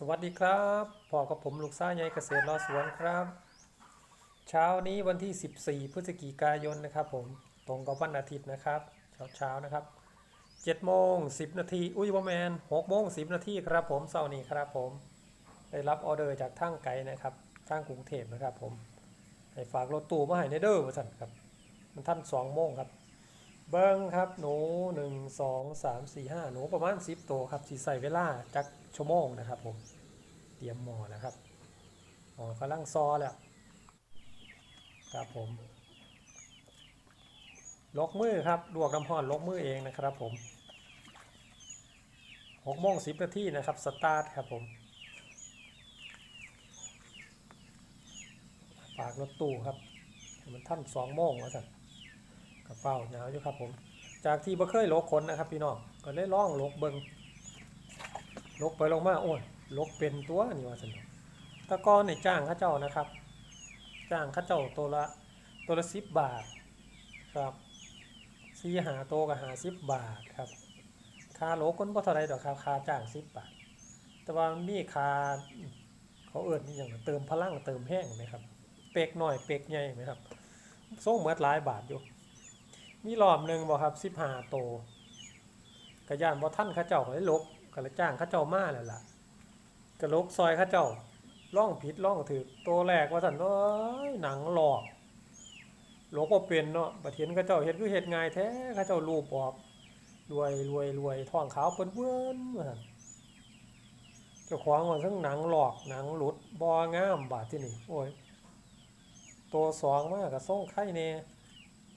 สวัสดีครับพอกับผมลูกซ่าใหญ่เกษตรรอสวนครับ เช้านี้วันที่ 14 พฤศจิกายนนะครับ ผมตรงกับวันอาทิตย์นะครับ เช้าเช้าๆนะครับ7โมง10 นาทีอุ้ยบอแมน6โมง10 นาทีครับ ผมเช้านี้ครับผม ได้รับออเดอร์จากทางไกลนะครับทางกรุงเทพนะครับ ผมให้ฝากรถตู้มาให้ในเด้อว่าสั่นครับ มันท่าน2โมงครับ เบิ้งครับหนูหนึ่งสองสามสี่ห้าหนูประมาณสิบตัวครับสีใส่เวลาจักชั่วโมงนะครับผมเตรียมหมอนะครับหมอกำลังซอแล้วครับผมล็อกมือครับลวกน้ำห้อนล็อกมือเองนะครับผมหกโมงสิบนาทีนะครับสตาร์ทครับผมฝากรถตู้ครับมันท่านสองโมงแล้วสั่ กระเป๋าหนาวอยู่ครับผม จากที่บ่เคยลกคนนะครับพี่น้องก็เลยล่องลกเบิงลกไปลงมาโอ้ยลกเป็นตัวนี่ว่าสนุกตะกอนในจ้างข้าเจ้านะครับ จ้างข้าเจ้าตัวละตัวละสิบบาทครับซีหาโตวกับหาสิบบาทครับค่าโลก้นบ่เท่าไรดอกครับค่าจ้างสิบบาท แต่ว่ามันมีค่าเขาเอิ้นนี่อย่างเติมพลังเติมแห้งไหมครับ เปกหน่อยเปกใหญ่ไหมครับส่งเหมือหลายบาทอยู่ มีรอบหนึ่งบ่ครับสิบห้าโตกระยานบ่ท่านข้าเจ้าให้ลกกระจ้างข้าเจ้ามาแล้วล่ะกระลกซอยข้าเจ้าล่องผิดล่องถือตัวแรกว่าสันเอ้ยหนังหลอกหลกบ่เป็นเนาะบัดเห็นข้าเจ้าเฮ็ดคือเฮ็ดง่ายแท้ข้าเจ้ารูปออกรวยรวยรวยท้องขาวเปิ้นเปิ้นว่าสันเจ้าของว่าทั้งหนังหลอกหนังหลุดบ่งามบาดที่นี่โอ้ยตัวสองมาก็ส่งไข่แน่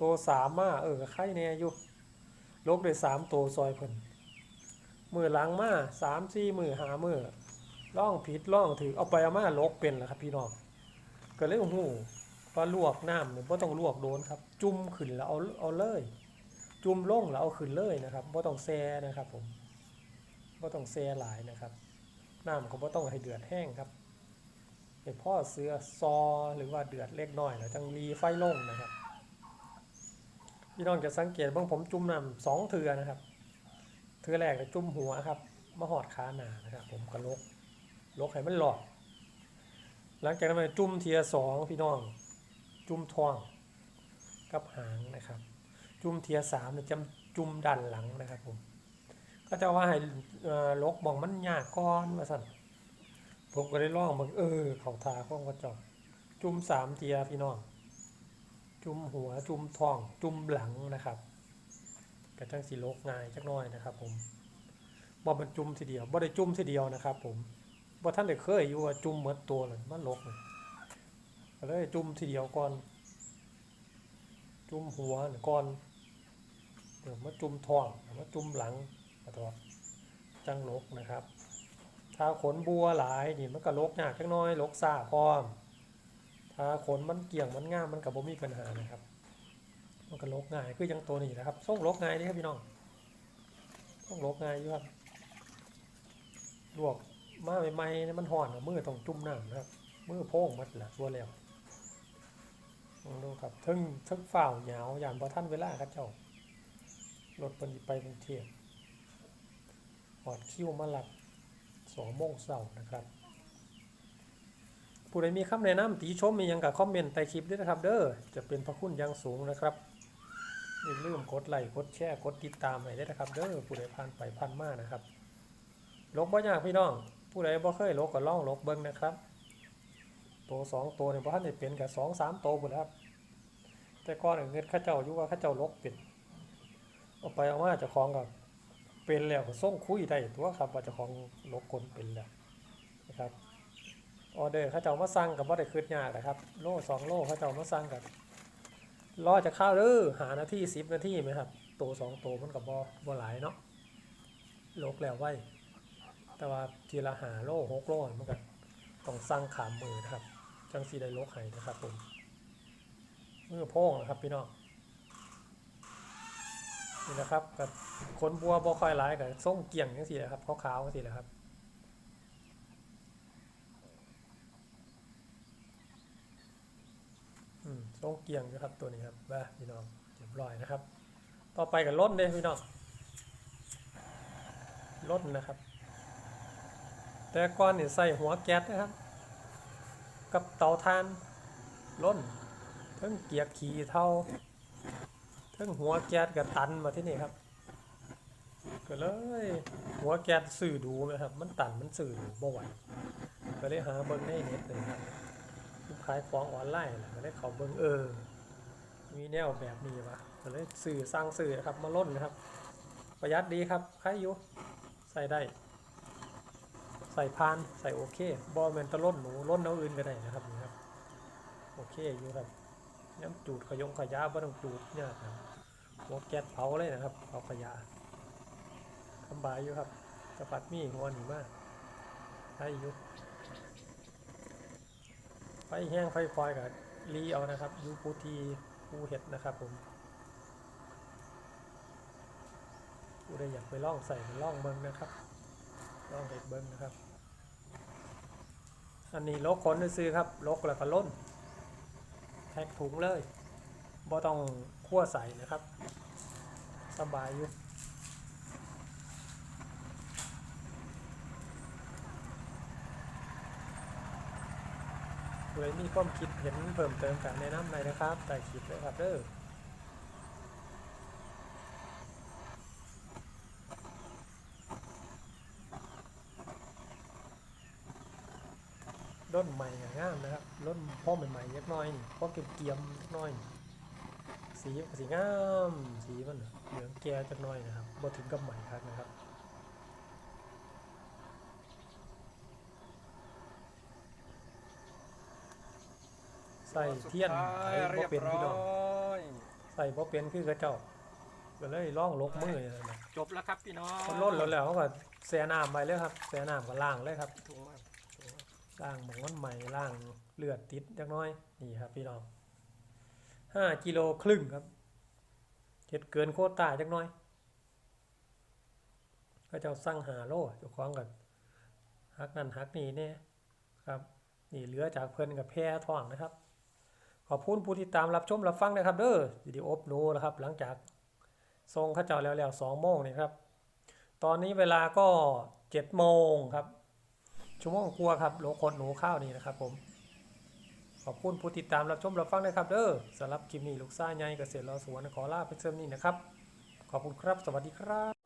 ตัวสามมาเออไข่แน่อยู่ลกได้สามตัวซอยเพิ่นมือหลังมาสามสี่มือหามือล่องผิดล่องถือเอาไปเอามาลกเป็นแหละครับ พี่น้องก็เลยโอ้โหพอลวกน้ำเนี่ยไ่ต้องลวกโดนครับ จุ่มขึ้นแล้วเอาเอาเลย จุ่มล่งแล้วเอาขึ้นเลยนะครับไ่ต้องแซ่นะครับ ผมไ่ต้องแซ่หลายนะครับน้ำก็ไ่ต้องให้เดือดแห้งครับให้พ่อเสือซอหรือว่าเดือดเล็กน้อยแล้วจังรีไฟล่งนะครับ พี่น้องจะสังเกตบ้างผมจุ่มน้ำสองเทือนะครับเทือแรกจุ่มหัวครับมาหอดขาหนานะครับ ผมก็ลกลกให้มันหลอดหลังจากนั้นมาจุ่มเทียสองพี่น้อง จุ่มท้องกับหางนะครับ จุ่มเทียสามจำจุ่มดันหลังนะครับผมก็จะว่าให้ลกบองมันยากก้อนมาสั่นผมก็ได้ลองมันเออ เขาทาข้องกระจกจุ่มสามเทียพี่น้อง จุ่มหัวจุ่มท้อง จุ่มหลังนะครับกระจังสีลกง่ายจักน้อยนะครับ ผมบ่มันจุ่มทีเดียวบ่ได้จุ่มทีเดียวนะครับ ผมบ่ท่านได้เคยอยู่ว่าจุ่มเหมือดตัวเลยมันลกเลยก็เลยจุ่มทีเดียวก่อน จุ่มหัวก่อนเดี๋ยวมาจุ่มท้องมาจุ่มหลังแล้วจังลกนะครับ ถ้าขนบัวหลายนี่มันก็ลกยากจักน้อยลกซ่าพร้อม ถ้าขนมันเกี่ยงมันง่ามมันกับบ่มีปัญหานะครับมันก็ลกง่ายคือยังตัวนี้นะครับส่งลกง่ายนี่ครับพี่น้องส่งลกง่ายอยู่ครับลวกมาใหม่ๆเนี่ยมันห่อนมือต้องจุ่มน้ำนะครับมือโพ่งมัดละตัวแล้วลองดูครับทึ่งทึ่งฝ่าวเหงาอย่างพอท่านเวลาครับเจ้ารถปนไปกรุงเทพหอดคิ้วมาหลับสองโมงเสาร์นะครับ ผู้ใดมีคำแนะนำติชมมียังกับคอมเมนต์ใต้คลิปด้วยนะครับ เด้อจะเป็นพระคุณอยังสูงนะครับอย่าลืมกดไลค์กดแชร์กดติดตามให้ด้วยนะครับ เด้อผู้ใดผ่านไปผ่านมานะครับลกบ่ยากพี่น้อง ผู้ใดบ่เคยลกก็ล่องลกเบิ่งนะครับ ตัวสองตัวเนี่ยบ่ทันได้เป็นกับสองสามตัวหมดครับ แต่ก่อนเงินข้าเจ้าอยู่ว่าข้าเจ้าลกเป็นเอาไปเอามาเจ้าของก็เป็นแล้วก็ส่งคุยได้ตัวครับว่าเจ้าของลกคนเป็นแล้วนะครับ ออเดอร์เขาเจ้ามาสั่งกับว่าได้คืดยากนะครับ โล่สองโลเขาเจ้ามาสั่งกับรอจะเข้าเด้อหานาทีสิบนาทีไหมครับตัวสองตัวมันกับบอบอหลายเนาะโลกแล้วไว้แต่ว่าทีละหาโล่หกโล่มันก็ต้องสั่งขามมือนะครับ จังสีได้โลกไห้นะครับผมมือโพ่งนะครับพี่น้องนี่นะครับกับขนบัวบอคอยหลายกับส่งเกี่ยงจังสีนะครับขาวๆจังสีนะครับ อืม ทรงเกียงนะครับตัวนี้ครับว่าพี่น้องเรียบร้อยนะครับ ต่อไปกับล้นเลยพี่น้องล้นนะครับ แต่ก่อนเนี่ยใส่หัวแก๊สนะครับ กับเตาถ่านล้นเทั้งเกียร์ขี่เท่าเทั้งหัวแก๊สกับตันมาที่นี่ครับก็เลยหัวแก๊สสื่อดูไหมครับ มันตันมันสื่อดูบ่ไหวก็เลยหาเบิ้งในเน็ตเลยครับ ขายของออนไลน์แหละก็เลยเขาเบิ้งเออ มีแนวแบบนี้วะก็เลยสื่อสร้างสื่อนะครับมาล้นนะครับ ประหยัดดีครับใครอยู่ใส่ได้ ใส่พานใส่โอเคบอลแมนตะล้นหนูล้นเอาอื่นก็ได้นะครับนี่ครับโอเคอยู่ครับน้ำจูดขยงขยะบ่ต้องจูดเนี่ยครับหัวแก๊สเผาเลยนะครับเผาขยะสำบายอยู่ครับกระปัดมีหัวหนีมากให้อยู่ ไฟแห้งไฟคอยกับรีเอานะครับยูปูทีปูเห็ดนะครับผมผู้ใดอยากไปล่องใส่ไปล่องเบิ้งนะครับล่องเด็กเบิ้งนะครับ อันนี้ลกขนซื้อครับลกแล้วก็ล้นแพ็คถุงเลยบ่ต้องคั่วใส่นะครับ สบายอยู่ เลยมีความคิดเห็นเพิ่มเติมกันแนะนำหน่อยนะครับใต้คลิปเลยครับเด้อร่นใหม่งามนะครับร่นพ่อใหม่ๆยักน้อยพ่อเก็บเกียมๆน้อย สีสีงาม สีมันเหลืองแก่จักน้อยนะครับบ่ถึงกับใหม่ครับนะครับ ใส่เทียนไถบ่เป็นพี่น้องใส่บ่เป็นคือกระเจ้าก็เลยล่องลกมือนี่นะจบแล้วครับพี่น้องคนล่นแล้วแล้วเขาก็แช่น้ำไปเลยครับแช่น้ำก็ล้างเลยครับถุงมากล่างหมองมันใหม่ล่างเลือดติดจักหน้อยนี่ครับ พี่น้องห้ากิโลครึ่งครับเห็ดเกินโควต้าจักหน้อย ก็เจ้าสั่งหาโลเจ้าของกันฮักนั่นฮักนี่เนี่ยครับ นี่เหลือจากเพิ่นกับแพร่ท้องนะครับ ขอบคุณผู้ที่ตามรับชมรับฟังนะครับเด้อวิดีโออบโนนะครับ หลังจากทรงข้าเจ้าแล้วแล้วสองโมงนี่ครับ ตอนนี้เวลาก็เจ็ดโมงครับ ชั่วโมงกลัวครับโลคนหนูข้าวนี่นะครับผม ขอบคุณผู้ติดตามรับชมรับฟังนะครับเด้อสำหรับคลิปนี้ลูกซ่าใหญ่เกษตรรอสวนขอลาไปเสริมนี่นะครับ ขอบคุณครับ สวัสดีครับ